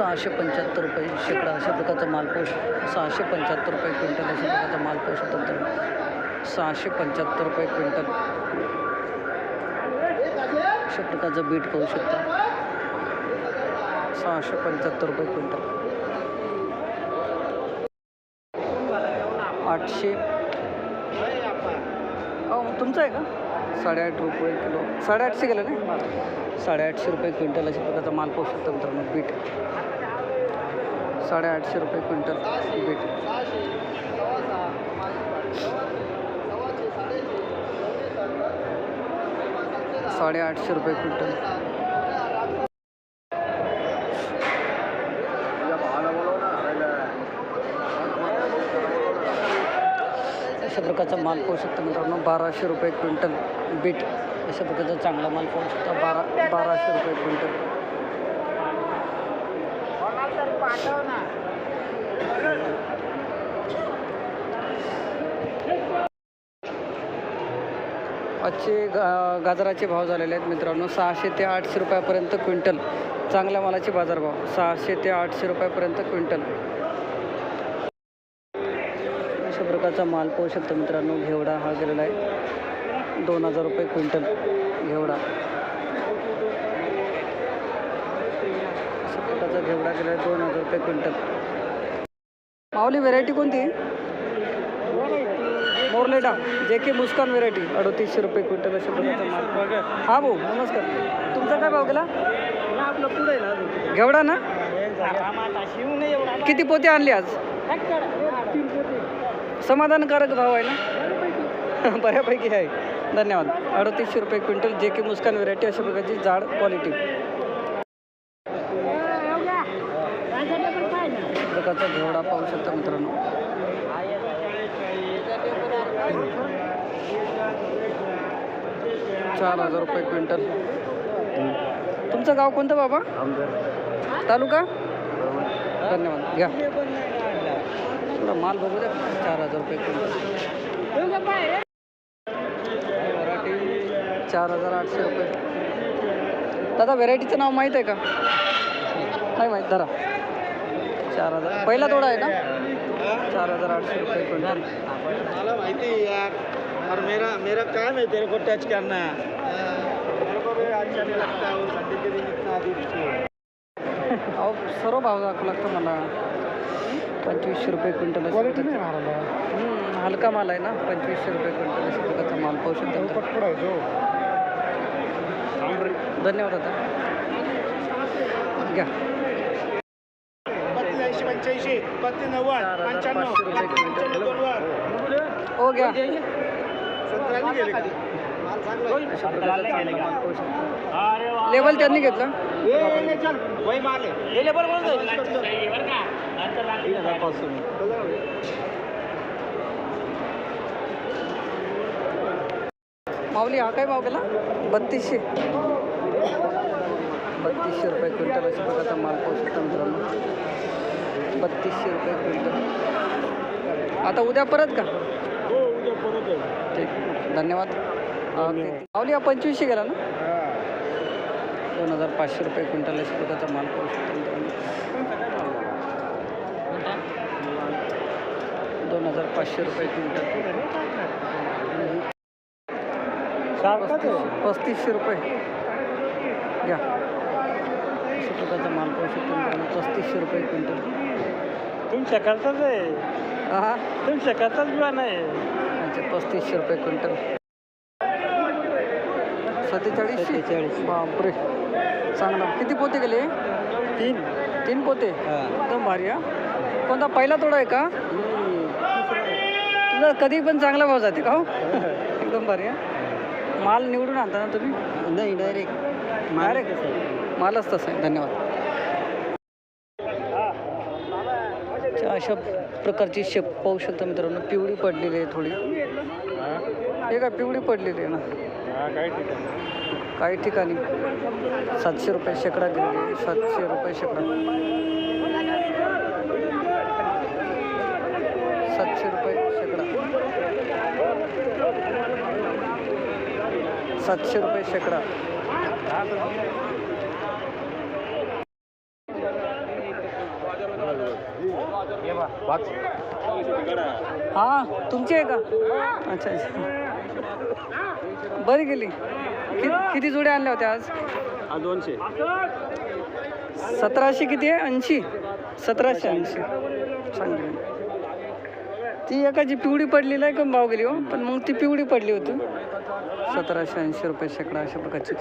सहाशे पंच्याहत्तर रुपये शेकडा अशा प्रकारचा माल सहाशे पंच्याहत्तर रुपये क्विंटल अशा प्रकारचा माल पाहू सहाशे पंच्याहत्तर रुपये क्विंटल. अशा प्रकारचं बीट पाहू शकता. सहाशे पंच्याहत्तर रुपये क्विंटल. आठशे तुमचं आहे का? साडेआठ रुपये किलो. साडेआठशे गेलं ना? साडेआठशे रुपये क्विंटल अशा प्रकारचा माल पाहू शकता मित्रांनो बीट. साडेआठशे रुपये क्विंटल बीट. साडेआठशे रुपये क्विंटल. अशा प्रकारचा माल पाहू शकता मित्रांनो. बाराशे रुपये क्विंटल बीट अशा प्रकारचा चांगला माल पाहू शकता. बारा बाराशे रुपये क्विंटल. आजचे गा गाजराचे भाव झालेले आहेत मित्रांनो. सहाशे ते आठशे रुपयापर्यंत क्विंटल. चांगल्या मालाचे बाजारभाव. सहाशे ते आठशे रुपयापर्यंत क्विंटल अशा प्रकारचा माल पाहू शकता मित्रांनो घेवडा हा गेलेला आहे. दोन हजार रुपये क्विंटल घेवडा. अशा प्रकारचा घेवडा गेला आहे दोन हजार रुपये क्विंटल. माऊली व्हेरायटी कोणती? मोरलेटा जे के मुस्कान व्हेरायटी अडतीसशे रुपये क्विंटल अशा प्रकारचा माल. हा भाऊ नमस्कार. तुमचा काय भाव गेला? आपलं पुढे घेवडा ना? किती पोते आणली आज? समाधानकारक भाव आहे ना? बऱ्यापैकी आहे. धन्यवाद. अडतीसशे रुपये क्विंटल जे के मुस्कान व्हेरायटी अशा प्रकारची जाड क्वालिटी प्रकारचा घेवडा पाहू शकता मित्रांनो. चार हजार रुपये क्विंटल. तुमचं गाव कोणतं बाबा? तालुका? धन्यवाद. घ्या. थोडा माल बघू द्या चार हजार रुपये क्विंटल चार हजार आठशे रुपये. दादा व्हेरायटीचं नाव माहीत आहे का? नाही माहीत धरा. चार हजार. पहिला तोडा आहे ना? चार हजार आठशे रुपये क्विंटल. मला माहिती है यार. और मेरा मेरा काम है तेरे को टच करना. मेरे को अच्छा नहीं लगता और संडे के दिन इतना अधिक अहो सर्व भाव दाखवू लागतं मला. पंचवीसशे रुपये क्विंटल प्रकारचं. हम्म, हलका माल आहे ना पंचवीसशे रुपये क्विंटल अशा प्रकारचा माल. पाहू शकता धन्यवाद दादा. घ्या. पंच्याऐंशी हो घ्या. शकता लेवल त्यांनी घेतलं. चल. वही माल आहे हे लेबर माऊली हा काय भाव गेला बत्तीसशे. बत्तीसशे रुपये क्विंटल अशा प्रकारचा माल पाहू शकता मित्रांनो. बत्तीसशे रुपये क्विंटल. आता उद्या परत का? हो उद्या परत आहे. ठीक. धन्यवाद. हा, माऊली हा पंचवीसशे गेला ना? दोन हजार पाचशे रुपये क्विंटल अशा प्रकारचा माल पाहू शकता दोन हजार पाचशे रुपये क्विंटल. पस्तीसशे रुपये. घ्या. अशा प्रकारचा माल पाहू शकतो पस्तीसशे रुपये क्विंटल. तुमच्या करताच आहे. हा तुमच्या करताच बिवा नाही पस्तीसशे रुपये क्विंटल. सत्तेचाळीस. बापरे. चांगला किती पोते गेले? तीन. तीन पोते? एकदम भारी हा. कोणता पहिला तोडा आहे का? तुझा कधी पण चांगला भाव जाते का हो? एकदम भारी हा. माल निवडून आणता ना तुम्ही? नाही डायरेक्ट डायरेक्ट मालच तसं आहे. धन्यवाद. अशा प्रकारची शेप पाहू शकता मित्रांनो. पिवळी पडलेली आहे थोडी. हे काय पिवळी पडलेली आहे ना? काही ठिकाणी. सातशे रुपये शेकडा गेलेली आहे. सातशे रुपये शेकडा. सातशे रुपये शेकडा. सातशे रुपये शेकडा. हा तुमची आहे का? अच्छा अच्छा. बरी गेली. कि, किती जोड्या आणल्या होत्या आज? दोनशे. सतराशे किती आहे? ऐंशी. सतराशे ऐंशी. चांगली ती एकाची पिवळी पडलेली आहे का भाव गेली हो. पण मग ती पिवळी पडली होती. सतराशे ऐंशी रुपये शेकडा अशा प्रकारची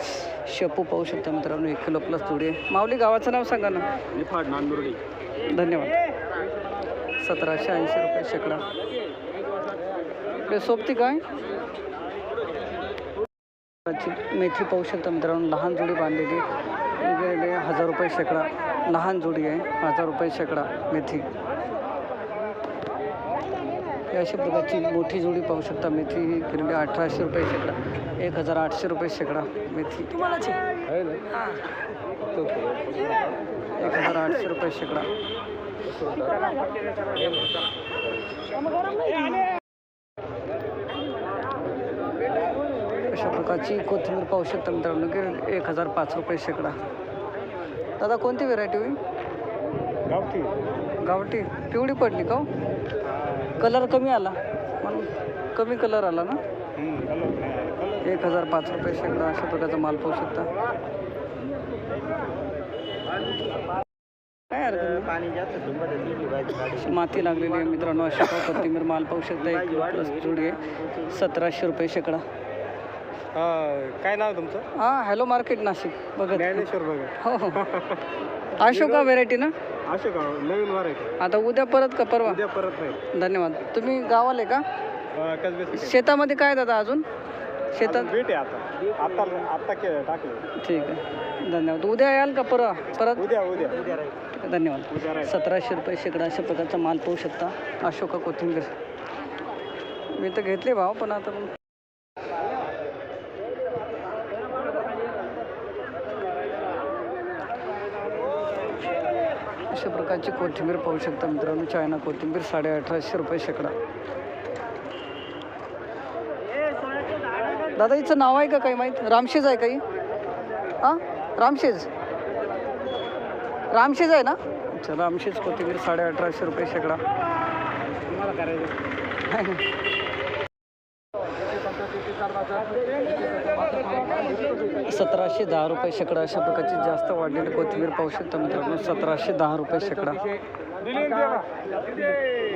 शेपू पाहू शकता मित्रांनो. एक किलो प्लस थोडी माऊली गावाचं नाव सांगा ना. निफाड नांदुर्डी. धन्यवाद. सतराशे ऐंशी रुपये शेकडा. सोबती काय? मेथी पाहू शकता मित्रांनो लहान जोडी बांधलेली. हजार रुपये शेकडा. लहान जोडी आहे हजार रुपये शेकडा मेथी. अशा प्रकारची मोठी जोडी पाहू शकता मेथी ही गेलेली अठराशे रुपये शेकडा एक हजार आठशे रुपये शेकडा मेथी. एक हजार आठशे रुपये शेकडा. अशा प्रकारची कोथिंबीर पाहू शकता मित्रांनो की एक हजार पाच रुपये शेकडा. दादा कोणती व्हेरायटी होईल? गावठी. गावठी. पिवळी पडली का हो? कलर कमी आला. म्हणून कमी कलर आला ना? एक हजार पाच रुपये शेकडा अशा प्रकारचा माल पाहू शकता. हरकत माती लागलेली आहे मित्रांनो अशा कोथिंबीर माल पाहू शकता एक प्लस जोडी सतराशे रुपये शेकडा. काय नाव तुमचं? हां हॅलो मार्केट नाशिक बघत. ज्ञानेश्वर बघा. हो हो. अशोका व्हेरायटी ना? अशोक नवीन आहे आता उद्या परत का परवा? उद्या परत नाही. धन्यवाद. तुम्ही गावाले का? शेतामध्ये काय दादा अजून? शेतात भेट आहे आता. आता आता के टाकले. ठीक आहे. धन्यवाद. उद्या याल का परवा? परत? उद्या उद्या उद्या. धन्यवाद. सतराशे रुपये शेकडा अशा प्रकारचा माल पाहू शकता. अशोका कोथिंबीर. मी तर घेतले भाव पण आता अशा प्रकारची कोथिंबीर पाहू शकता मित्रांनो. चायना कोथिंबीर साडे अठराशे रुपये शेकडा. दादा हिचं नाव आहे का काही माहीत? रामशेज आहे काही? हां? रामशेज? रामशेज आहे ना? अच्छा रामशेज कोथिंबीर साडे अठराशे रुपये शेकडा तुम्हाला करायचं सतराशे दहा रुपये शेकडा अशा प्रकारची जास्त वाढलेली कोथिंबीर पाहू शकता मित्रांनो सतराशे दहा रुपये शेकडा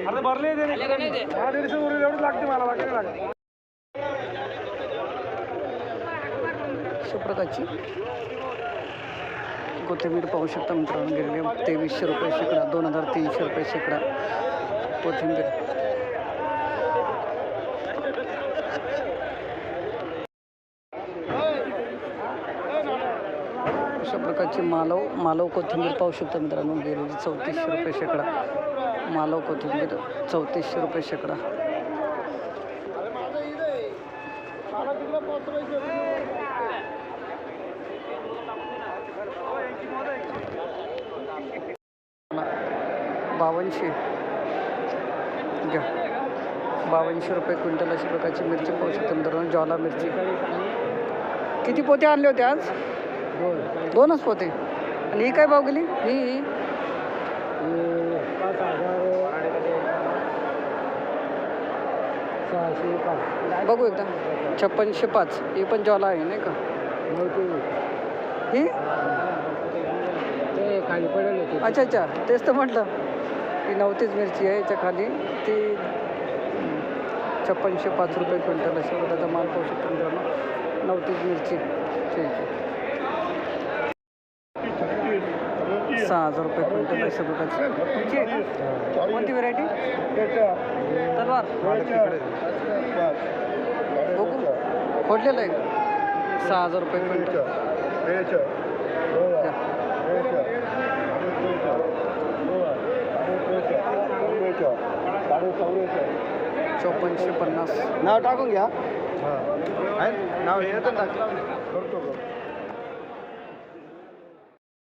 आता भरले दीडशे उरले एवढं लागते मला बाकी नाही लागत अशा प्रकारची कोथिंबीर पाहू शकता मित्रांनो गेलेली तेवीसशे रुपये शेकडा दोन हजार तीनशे रुपये शेकडा कोथिंबीर. अशा प्रकारची मालव मालव कोथिंबीर पाहू शकता मित्रांनो गेलेली चौतीसशे रुपये शेकडा. मालव कोथिंबीर चौतीसशे रुपये शेकडा. बावनशे. घ्या. बावनशे रुपये क्विंटल अशा प्रकारची मिरची पाहू शकता मित्रांनो ज्वाला मिरची. किती पोते आणले होते आज? दोनच पोते. आणि ही काय भाव गेली? ही ही. बघू एकदा. छप्पनशे पाच. ही पण ज्वाला आहे नाही का? ही होते. अच्छा अच्छा. तेच तर म्हटलं. ही नव्हतीच मिरची आहे याच्या खाली ती छप्पनशे पाच रुपये क्विंटल अशा प्रकारचा माल पाहू शकतो मित्रांनो. नव्हतीच मिरची. ठीक आहे सहा हजार रुपये क्विंटल प्रकारची. तुमची आहे? कोणती व्हेरायटी तलवार. बघू. फोडलेलं आहे सहा हजार रुपये क्विंटल. द्या. चौपन्नशे पन्नास. नाव टाकून घ्या. नाव येतं टाक